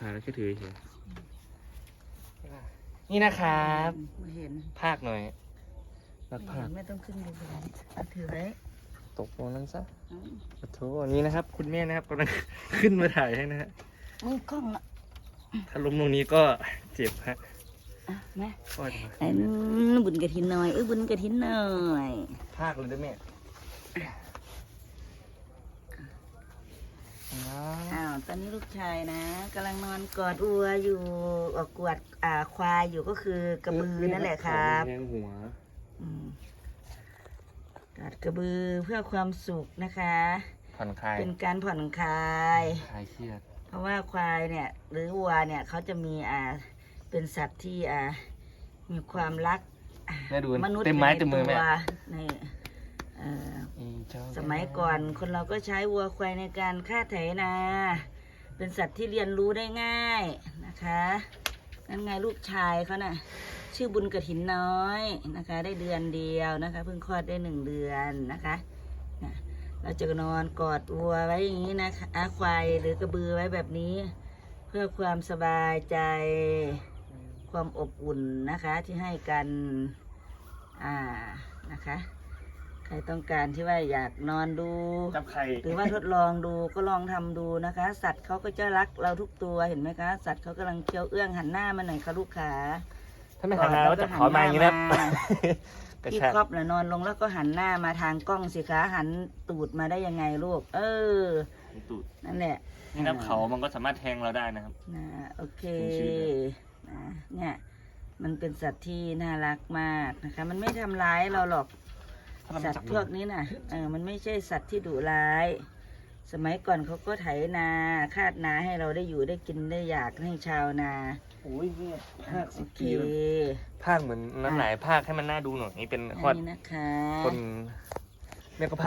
ถ่ายแล้วแค่ถือเฉยนี่นะครับไม่เห็นภาคหน่อยรักภาคไม่ต้องขึ้นดูเลยเอาถือไว้ตกลงนั้นซะอืมขอโทษนี่นะครับ คุณแม่นะครับกำลัง ขึ้นมาถ่ายให้นะฮะมือกล้องละถ้าล้มตรงนี้ก็เจ็บฮะอะมาก็จะมาอันบุญกระถินหน่อยเอ้ยบุญกระถินหน่อย ภาคเลยด้วยแม่นะ อ้าวตอนนี้ลูกชายนะกำลังนอนกอดอัวอยู่เอ่อกวดอ่าควายอยู่ก็คือกระบือนั่นแหละครับแทงหัวอืมกอดกระบือเพื่อความสุขนะคะ ผ่อนคลายเป็นการผ่อนคลาย คลายเครียดเพราะว่าควายเนี่ย หรือวัวเนี่ยเขาจะมีอ่าเป็นสัตว์ที่อ่ามีความรักอ่าแม่ดูมนุษย์เต็มไม้ยู่เต็มมือแม่ในตัวในเอ่อ อีเจ้า สมัยก่อนคนเราก็ใช้วัวควายในการฆ่าไถนา เป็นสัตว์ที่เรียนรู้ได้ง่ายนะคะนั่นไงลูกชายเขาน่ะชื่อบุญกระถินน้อยนะคะ ได้เดือนเดียวนะคะเพิ่งคลอดได้หนึ่งเดือนนะคะนะเราจะนอนกอดวัวไว้อย่างนี้นะคะอาควายหรือกระบือไว้แบบนี้ เพื่อความสบายใจ ความอบอุ่นนะคะที่ให้กันอ่านะคะ ครต้องการที่ว่าอยากนอนดู จับไข่หรือว่าทดลองดูก็ลองทำดูนะคะ สัตว์เขาก็จะรักเราทุกตัวเห็นไหมคะ สัตว์เขากำลังเคี้ยวเอื้องหันหน้ามาหน่อยค่ะลูกขาถ้าไม่หันมาก็จะขอมาอย่างนี้นะหันหน้ามากระพี่ชากครอบนะนอนลงแล้วก็หันหน้ามาทางกล้องสิคะหันตูดมาได้ยังไงลูก เออตูดนั่นแหละนี่นับเขามันก็สามารถแทงเราได้นะครับนะโอเคถึงชีวิตเลยนะเนี่ยมันเป็นสัตว์ที่น่ารักมากนะคะ มันไม่ทำร้ายเราหรอกถ้าเรา สัไม่ตจับว์พวกนี้น่ะเออมันไม่ใช่สัตว์ที่ดุร้าย สมัยก่อนเขาก็ไถนาคาดนาให้เราได้อยู่ได้กินได้อยากให้ชาวนาโอ้ยเนี่ยภาคโอสิบเคปีแล้วภาคเหมือนน้ำไหลภาคให้มันน่าดูหน่อยนี่เป็นอันคอดนี้นะคะ คนแม่ก็ภาค